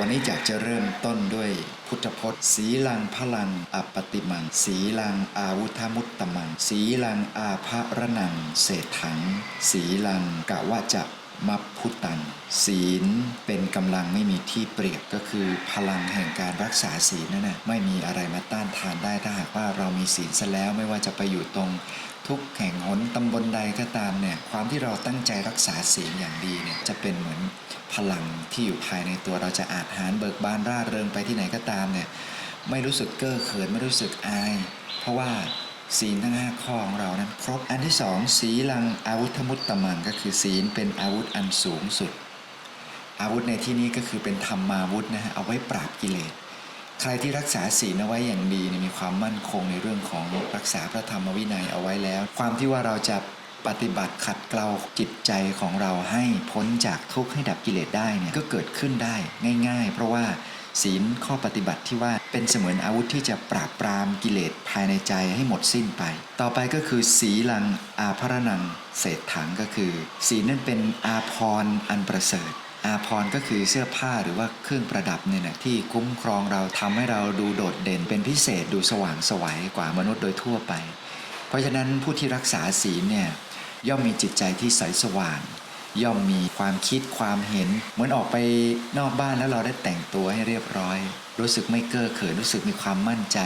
วันนี้อยากจะเริ่มต้นด้วยพุทธพจน์ สีลังพลังอัปปติมัง สีลังอาวุธมุตตมัง สีลังอาภระนัง เศรษถัง สีลังกะวะจะมัพพุตัง ศีลเป็นกำลังไม่มีที่เปรียบก็คือพลังแห่งการรักษาศีลนั่นนะไม่มีอะไรมาต้านทานได้ถ้าหากว่าเรามีศีลซะแล้วไม่ว่าจะไปอยู่ตรง ทุกแห่งหนตำบลใดก็ตามเนี่ยความที่เราตั้งใจรักษาศีลอย่างดีเนี่ยจะเป็นเหมือนพลังที่อยู่ภายในตัวเราจะอาจหารเบิกบานร่าเริงไปที่ไหนก็ตามเนี่ยไม่รู้สึกเก้อเขินไม่รู้สึกอาย เพราะว่าศีลทั้งห้าข้อของเรานั้นครบอันที่สองศีลังอาวุธมุตตมังก็คือศีลเป็นอาวุธอันสูงสุด อาวุธในที่นี้ก็คือเป็นธรรมาวุธนะฮะเอาไว้ปราบกิเลส ใครที่รักษาศีลเอาไว้อย่างดีมีความมั่นคงในเรื่องของรักษาพระธรรมวินัยเอาไว้แล้ว ความที่ว่าเราจะปฏิบัติขัดเกลาจิตใจของเราให้พ้นจากทุกข์ให้ดับกิเลสได้เนี่ยก็เกิดขึ้นได้ง่าย ๆ เพราะว่าศีลข้อปฏิบัติที่ว่าเป็นเสมือนอาวุธที่จะปราบปรามกิเลสภายในใจให้หมดสิ้นไป ต่อไปก็คือสีลังอาภรนังเศษถังก็คือ ศีลนั่นเป็นอาภรณ์อันประเสริฐ อาภรก็คือเสื้อผ้าหรือว่าเครื่องประดับเนี่ยนะที่คุ้มครองเราทำให้เราดูโดดเด่นเป็นพิเศษดูสว่างสวัยกว่ามนุษย์โดยทั่วไป เพราะฉะนั้นผู้ที่รักษาศีลเนี่ยย่อมมีจิตใจที่ใสสว่าง ย่อมมีความคิดความเห็น เหมือนออกไปนอกบ้านแล้วเราได้แต่งตัวให้เรียบร้อย รู้สึกไม่เก้อเขินรู้สึกมีความมั่นใจ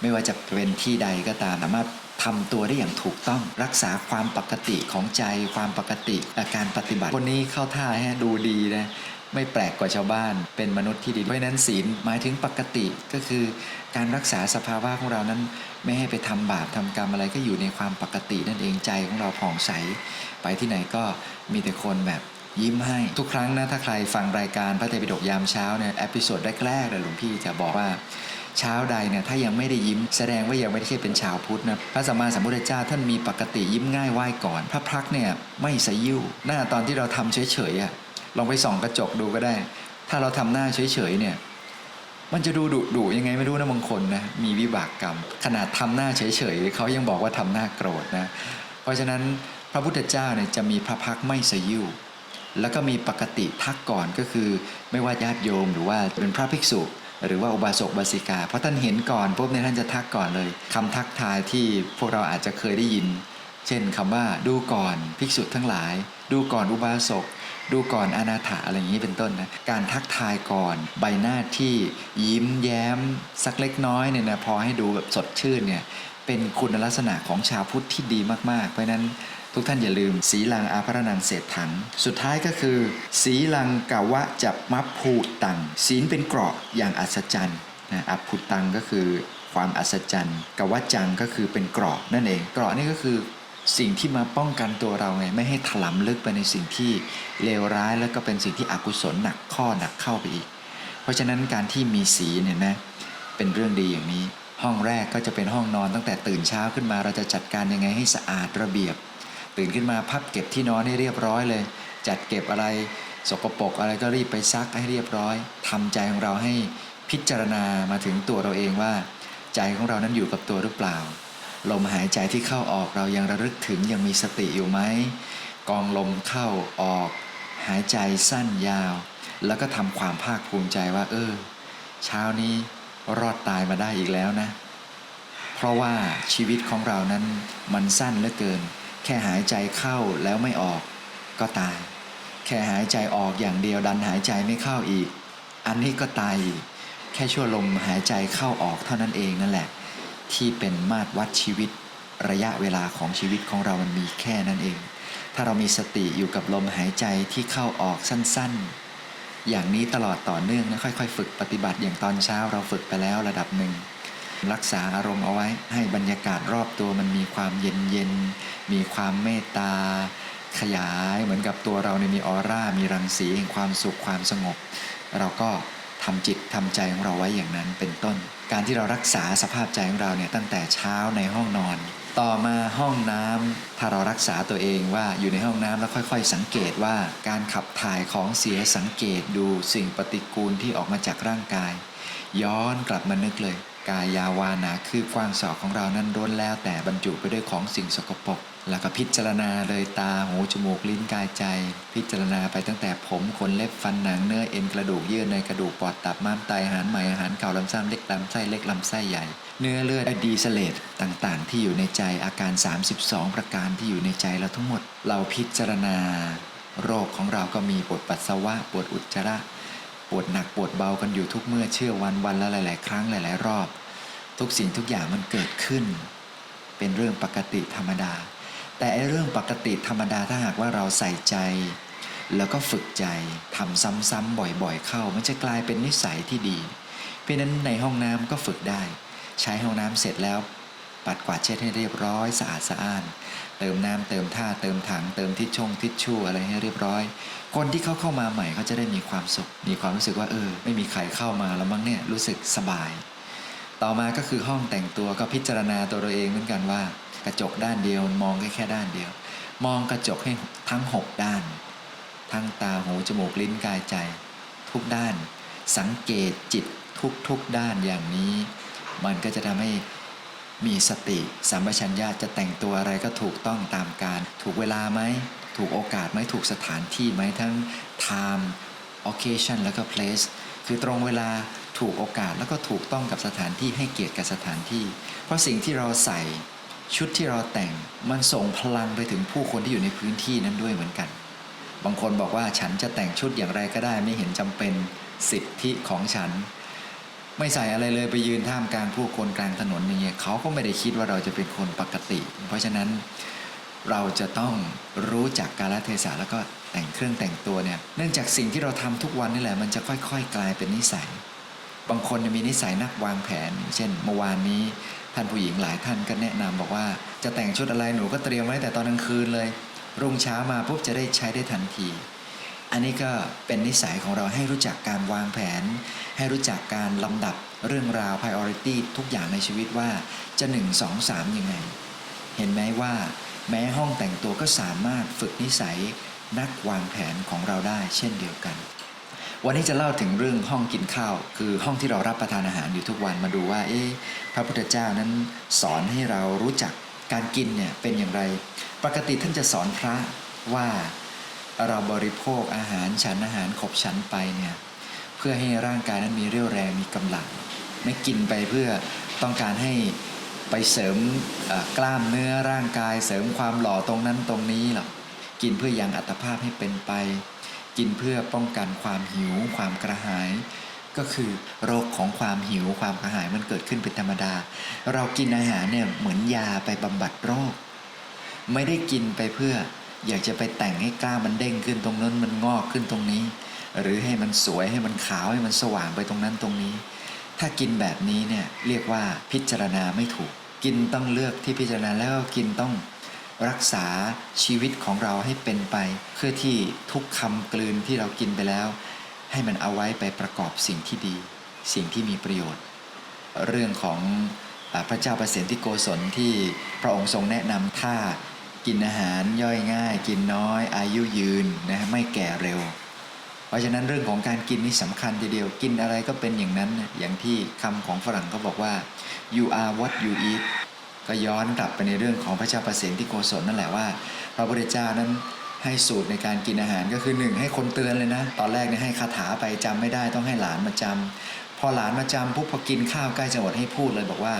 ไม่ว่าจะเป็นที่ใดก็ตามสามารถ ทำตัวได้อย่างถูกต้องรักษาความปกติของใจความปกติอาการปฏิบัติ คนนี้เข้าท่าให้ดูดีนะไม่แปลกกว่าชาวบ้านเป็นมนุษย์ที่ดีเพราะนั้นศีลหมายถึงปกติก็คือ การรักษาสภาวะของเรานั้น ไม่ให้ไปทำบาปทำกรรมอะไรก็อยู่ในความปกตินั่นเองใจของเราผ่องใส ไปที่ไหนก็มีแต่คนแบบยิ้มให้ทุกครั้งนะถ้าใครฟังรายการพระเทปิฎกยามเช้าเนี่ยเอพิโซดแรกๆเลยหลวงพี่จะบอกว่า เช้าใดเนี่ยถ้ายังไม่ได้ยิ้มแสดงว่ายังไม่ได้เป็นชาวพุทธนะพระสัมมาสัมพุทธเจ้าท่านมีปกติยิ้มง่ายไหว้ก่อน พระพักเนี่ยไม่สยิ้วหน้าตอนที่เราทำเฉยๆอะลองไปส่องกระจกดูก็ได้ ถ้าเราทำหน้าเฉยๆเนี่ยมันจะดูดุดุยังไงไม่รู้นะบางคนนะมีวิบากกรรม ขนาดทำหน้าเฉยๆเขายังบอกว่าทำหน้าโกรธนะเพราะฉะนั้นพระพุทธเจ้าเนี่ยจะมีพระพักไม่สยิ้วแล้วก็มีปกติทักก่อนก็คือ ไม่ว่าญาติโยมหรือว่าเป็นพระภิกษุ หรือว่าอุบาสกบาสิกา เพราะท่านเห็นก่อนปุ๊บเนี่ยท่านจะทักก่อนเลยคำทักทายที่พวกเราอาจจะเคยได้ยิน เช่นคำว่าดูก่อนภิกษุทั้งหลาย ดูก่อนอุบาสกดูก่อนอนาถาอะไรอย่างนี้เป็นต้นนะการทักทายก่อนใบหน้าที่ยิ้มแย้ม สักเล็กน้อยเนี่ยนะพอให้ดูแบบสดชื่นเนี่ยเป็นคุณลักษณะของชาวพุทธที่ดีมากๆ เพราะนั้น ทุกท่านอย่าลืม สีลังอาภรนังเศษถัง สุดท้ายก็คือ สีลังกะวะจับมัพภูตัง ศีลเป็นเกราะอย่างอัศจรรย์นะอัพภูตังก็คือความอัศจรรย์กะวะจังก็คือเป็นเกราะนั่นเองเกราะนี่ก็คือสิ่งที่มาป้องกันตัวเราไงไม่ให้ถลำลึกไปในสิ่งที่เลวร้ายแล้วก็เป็นสิ่งที่อกุศลหนักข้อหนักเข้าไปอีก เพราะฉะนั้นการที่มีศีลเนี่ยนะเป็นเรื่องดีอย่างนี้ ห้องแรกก็จะเป็นห้องนอนตั้งแต่ตื่นเช้าขึ้นมาเราจะจัดการยังไงให้สะอาดระเบียบ ตื่นขึ้นมาพับเก็บที่นอนให้เรียบร้อยเลย จัดเก็บอะไร สกปรกอะไรก็รีบไปซักให้เรียบร้อยทำใจของเราให้พิจารณามาถึงตัวเราเองว่า ใจของเรานั้นอยู่กับตัวหรือเปล่าลมหายใจที่เข้าออกเรายังระลึกถึงยังมีสติอยู่ไหมกองลมเข้าออก หายใจสั้นยาว แล้วก็ทำความภาคภูมิใจว่า เออ เช้านี้รอดตายมาได้อีกแล้วนะ เพราะว่าชีวิตของเรานั้นมันสั้นเหลือเกิน ค่หายใจเข้าแล้วไม่ออกก็ตาย แค่หายใจออกอย่างเดียวดันหายใจไม่เข้าอีก อันนี้ก็ตายอีกแค่ชั่วลมหายใจเข้าออกเท่านั้นเองนั่นแหละ ที่เป็นมาตรวัดชีวิตระยะเวลาของชีวิตของเรามันมีแค่นั้นเอง ถ้าเรามีสติอยู่กับลมหายใจที่เข้าออกสั้นๆ อย่างนี้ตลอดต่อเนื่องนะค่อยๆ ฝึกปฏิบัติอย่างตอนเช้าเราฝึกไปแล้วระดับหนึ่ง รักษาอารมณ์เอาไว้ ให้บรรยากาศรอบตัวมันมีความเย็นเย็นมีความเมตตา ขยายเหมือนกับตัวเราเนี่ยมีออร่ามีรังสีแห่งความสุขความสงบ เราก็ทำจิตทำใจของเราไว้อย่างนั้นเป็นต้น การที่เรารักษาสภาพใจของเราเนี่ยตั้งแต่เช้าในห้องนอน ต่อมาห้องน้ำถ้าเรารักษาตัวเองว่าอยู่ในห้องน้ำแล้วค่อย ๆ สังเกตว่าการขับถ่ายของเสียสังเกตดูสิ่งปฏิกูลที่ออกมาจากร่างกาย ย้อนกลับมานึกเลย กายาวานาคืบกว้างศอกของเรานั้นล้วนแล้วแต่บรรจุไปด้วยของสิ่งสกปรกแล้วก็พิจารณาเลยตาหูจมูกลิ้นกายใจ พิจารณาไปตั้งแต่ผมขนเล็บฟันหนังเนื้อเอ็นกระดูกเยื่อในกระดูกปอดตับม้ามไตอาหารใหม่อาหารเก่าลำไส้เล็กลำไส้เล็กลำไส้ใหญ่ เนื้อเลือดอดีสเลตต่างๆ ที่อยู่ในใจอาการ 32 ประการที่อยู่ในใจเราทั้งหมด เราพิจารณา โรคของเราก็มีปวดปัสสาวะปวดอุจจาระปวดหนักปวดเบากันอยู่ทุกเมื่อเชื่อวันวันละหลาย ๆ ครั้งหลาย ๆ รอบ ทุกสิ่งทุกอย่างมันเกิดขึ้น เป็นเรื่องปกติธรรมดา แต่ไอเรื่องปกติธรรมดาถ้าหากว่าเราใส่ใจ แล้วก็ฝึกใจทำซ้ำๆบ่อยๆ เข้า มันจะกลายเป็นนิสัยที่ดี เพราะฉะนั้นในห้องน้ำก็ฝึกได้ ใช้ห้องน้ำเสร็จแล้ว ปัดกวาดเช็ดให้เรียบร้อยสะอาดสะอ้านเติมน้ำเติมท่าเติมถังเติมทิชชงทิชชู่อะไรให้เรียบร้อย คนที่เขาเข้ามาใหม่เขาจะได้มีความสุข มีความรู้สึกว่าเออ ไม่มีใครเข้ามาแล้วมั้งเนี่ยรู้สึกสบาย ต่อมาก็คือห้องแต่งตัวก็พิจารณาตัวเราเองเหมือนกันว่า กระจกด้านเดียวมองแค่แค่ด้านเดียว มองกระจกให้ทั้งหกด้าน ทั้งตาหูจมูกลิ้นกายใจ ทุกด้าน สังเกตจิตทุกทุกด้านอย่างนี้ มันก็จะทำให้มีสติสัมปชัญญะจะแต่งตัวอะไรก็ถูกต้องตามการ ถูกเวลาไหม ถูกโอกาสไหมถูกสถานที่ไหมทั้ง time occasion แล้วก็ place คือตรงเวลา ถูกโอกาสแล้วก็ถูกต้องกับสถานที่ให้เกียรติกับสถานที่ เพราะสิ่งที่เราใส่ชุดที่เราแต่งมันส่งพลังไปถึงผู้คนที่อยู่ในพื้นที่นั้นด้วยเหมือนกัน บางคนบอกว่าฉันจะแต่งชุดอย่างไรก็ได้ ไม่เห็นจำเป็นสิทธิของฉัน ไม่ใส่อะไรเลยไปยืนท่ามกลางผู้คนกลางถนนอย่างเงี้ยเขาก็ไม่ได้คิดว่าเราจะเป็นคนปกติ เพราะฉะนั้นเราจะต้องรู้จักกาลเทศะแล้วก็แต่งเครื่องแต่งตัวเนี่ย เนื่องจากสิ่งที่เราทำทุกวันนี่แหละมันจะค่อย ๆ กลายเป็นนิสัย บางคนมีนิสัยนักวางแผน เช่น เมื่อวานนี้ท่านผู้หญิงหลายท่านก็แนะนำบอกว่าจะแต่งชุดอะไรหนูก็เตรียมไว้แต่ตอนกลางคืนเลย รุ่งเช้ามาปุ๊บจะได้ใช้ได้ทันที อันนี้ก็เป็นนิสัยของเราให้รู้จักการวางแผน ให้รู้จักการลำดับเรื่องราว priority ทุกอย่างในชีวิตว่าจะ 1 2 3 ยังไง เห็นไหมว่า แม้ห้องแต่งตัวก็สามารถฝึกนิสัยนักวางแผนของเราได้เช่นเดียวกัน วันนี้จะเล่าถึงเรื่องห้องกินข้าว คือห้องที่เรารับประทานอาหารอยู่ทุกวันมาดูว่า เอ๊ะพระพุทธเจ้านั้นสอนให้เรารู้จักการกินเนี่ยเป็นอย่างไร ปกติท่านจะสอนพระว่าเราบริโภคอาหารฉันอาหารขบฉันไปเนี่ยเพื่อให้ร่างกายนั้นมีเรี่ยวแรงมีกำลัง ไม่กินไปเพื่อต้องการให้ไปเสริมกล้ามเนื้อร่างกาย เสริมความหล่อตรงนั้นตรงนี้หรอกกินเพื่อยังอัตภาพให้เป็นไป กินเพื่อป้องกันความหิว ความกระหาย ก็คือโรคของความหิวความกระหายมันเกิดขึ้นเป็นธรรมดา เรากินอาหารเนี่ยเหมือนยาไปบำบัดโรค ไม่ได้กินไปเพื่ออยากจะไปแต่งให้กล้ามมันเด้งขึ้นตรงนั้นมันงอกขึ้นตรงนี้ หรือให้มันสวยให้มันขาวให้มันสว่างไปตรงนั้นตรงนี้ ถ้ากินแบบนี้เนี่ยเรียกว่าพิจารณาไม่ถูก กินต้องเลือกที่พิจารณาแล้วก็กินต้อง รักษาชีวิตของเราให้เป็นไป เพื่อที่ทุกคำกลืนที่เรากินไปแล้ว ให้มันเอาไว้ไปประกอบสิ่งที่ดี สิ่งที่มีประโยชน์ เรื่องของพระเจ้าประสิทธิโกศลที่พระองค์ทรงแนะนำถ้ากินอาหารย่อยง่าย กินน้อย อายุยืนนะไม่แก่เร็ว เพราะฉะนั้นเรื่องของการกินนี่สำคัญทีเดียวกินอะไรก็เป็นอย่างนั้นอย่างที่คำของฝรั่งเขาบอกว่า you are what you eat ก็ย้อนกลับไปในเรื่องของพระเจ้าประสิทธิโกศลนั่นแหละว่า พระพุทธเจ้านั้นให้สูตรในการกินอาหารก็คือหนึ่งให้คนเตือนเลยนะ ตอนแรกเนี่ยให้คาถาไปจำไม่ได้ต้องให้หลานมาจำพอหลานมาจำปุ๊บพอกินข้าวใกล้จะหมดให้พูดเลยบอกว่า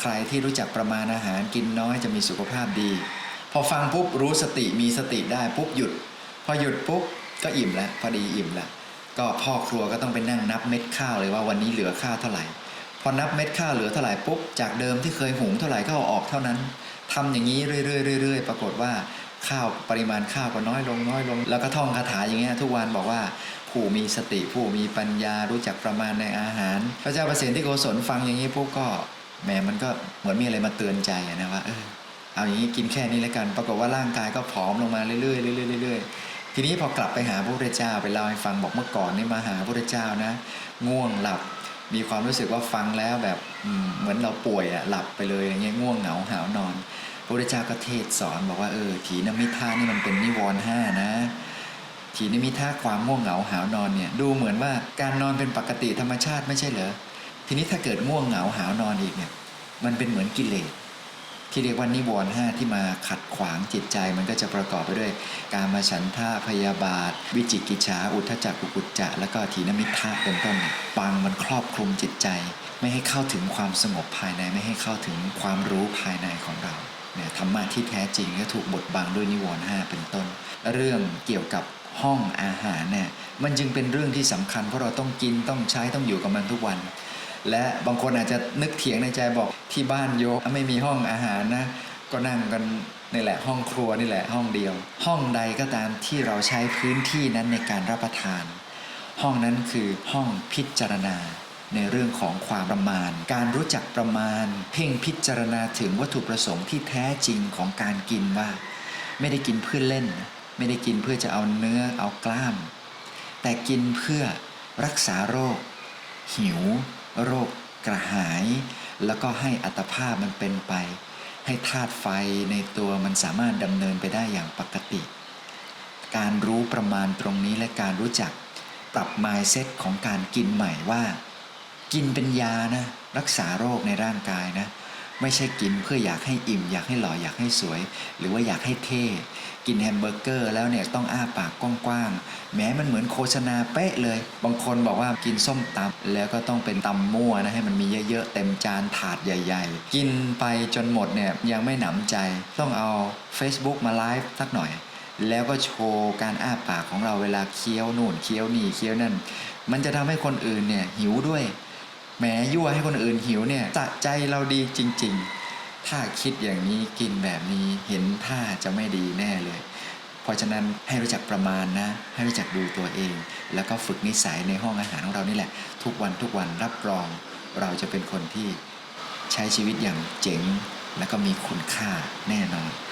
ใครที่รู้จักประมาณอาหารกินน้อยจะมีสุขภาพดี พอฟังปุ๊บรู้สติมีสติได้ปุ๊บหยุด พอหยุดปุ๊บก็อิ่มแล้วพอดีอิ่มแล้วก็พ่อครัวก็ต้องไปนั่งนับเม็ดข้าวเลยว่าวันนี้เหลือข้าวเท่าไหร่ พอนับเม็ดข้าวเหลือเท่าไหร่ปุ๊บจากเดิมที่เคยหุงเท่าไหร่ก็เอาออกเท่านั้นทำอย่างนี้เรื่อยๆๆปรากฏว่าข้าวปริมาณข้าวก็น้อยลงน้อยลง แล้วก็ท่องคาถาอย่างเงี้ยทุกวันบอกว่าผู้มีสติผู้มีปัญญารู้จักประมาณในอาหาร พระเจ้าประสิทธิโกศลฟังอย่างนี้ปุ๊บก็แหมมันก็เหมือนมีอะไรมาเตือนใจนะว่าเออเอาอย่างนี้กินแค่นี้แล้วกัน ปรากฏว่าร่างกายก็ผอมลงมาเรื่อยๆเรื่อยๆเรื่อยๆทีนี้พอกลับไปหาพระพุทธเจ้าไปเล่าให้ฟังบอกเมื่อก่อนนี่มาหาพระพุทธเจ้านะ ง่วงหลับ มีความรู้สึกว่าฟังแล้วแบบเหมือนเราป่วยอะหลับไปเลยอย่างเงี้ยง่วงเหงาหาวนอน พระเจ้าก็เทศสอนบอกว่าเออถีนมิท่านี่มันเป็นนิวรณ์ห้านะถีนมิท่าความง่วงเหงาหาวนอนเนี่ยดูเหมือนว่าการนอนเป็นปกติธรรมชาติไม่ใช่เหรอทีนี้ถ้าเกิดง่วงเหงาหาวนอนอีกเนี่ยมันเป็นเหมือนกิเลส ที่เรียกว่านิวรณ์ห้าที่มาขัดขวางจิตใจ มันก็จะประกอบไปด้วย การมาฉันท่าพยาบาท วิจิกิจฉาอุทธจักกุกุจจะ แล้วก็ถีนมิทะเป็นต้นปังมันครอบคลุมจิตใจ ไม่ให้เข้าถึงความสงบภายในไม่ให้เข้าถึงความรู้ภายในของเราเนี่ยธรรมะที่แท้จริงก็ถูกบดบังด้วยนิวรณ์ห้าเป็นต้น เรื่องเกี่ยวกับห้องอาหารเนี่ยมันจึงเป็นเรื่องที่สำคัญเพราะเราต้องกินต้องใช้ต้องอยู่กับมันทุกวัน และบางคนอาจจะนึกเถียงในใจบอกที่บ้านโยมไม่มีห้องอาหารนะ ก็นั่งกันนี่แหละห้องครัวนี่แหละห้องเดียว ห้องใดก็ตามที่เราใช้พื้นที่นั้นในการรับประทาน ห้องนั้นคือห้องพิจารณาในเรื่องของความประมาณ การรู้จักประมาณ เพ่งพิจารณาถึงวัตถุประสงค์ที่แท้จริงของการกินว่า ไม่ได้กินเพื่อเล่น ไม่ได้กินเพื่อจะเอาเนื้อเอากล้าม แต่กินเพื่อรักษาโรค หิว โรคกระหาย แล้วก็ให้อัตภาพมันเป็นไป ให้ธาตุไฟในตัวมันสามารถดำเนินไปได้อย่างปกติ การรู้ประมาณตรงนี้และการรู้จักปรับ mindset ของการกินใหม่ว่า กินเป็นยานะ รักษาโรคในร่างกายนะ ไม่ใช่กินเพื่ออยากให้อิ่ม อยากให้หล่ออยากให้สวย หรือว่าอยากให้เท่กินแฮมเบอร์เกอร์แล้วเนี่ยต้องอ้าปากกว้างๆแม้มันเหมือนโฆษณาเป๊ะเลย บางคนบอกว่ากินส้มตำแล้วก็ต้องเป็นตำมั่วนะให้มันมีเยอะๆเต็มจานถาดใหญ่ ๆ กินไปจนหมดเนี่ยยังไม่หนำใจ ต้องเอา Facebook มาไลฟ์สักหน่อย แล้วก็โชว์การอ้าปากของเราเวลาเคี้ยวนู่นเคี้ยวนี่เคี้ยวนั่น มันจะทำให้คนอื่นเนี่ยหิวด้วย แหมยั่วให้คนอื่นหิวเนี่ยสะใจเราดีจริง ๆ ถ้าคิดอย่างนี้กินแบบนี้เห็นท่าจะไม่ดีแน่เลย เพราะฉะนั้นให้รู้จักประมาณนะ ให้รู้จักดูตัวเอง แล้วก็ฝึกนิสัยในห้องอาหารของเรานี่แหละ ทุกวันทุกวันรับรอง เราจะเป็นคนที่ใช้ชีวิตอย่างเจ๋ง และก็มีคุณค่าแน่นอน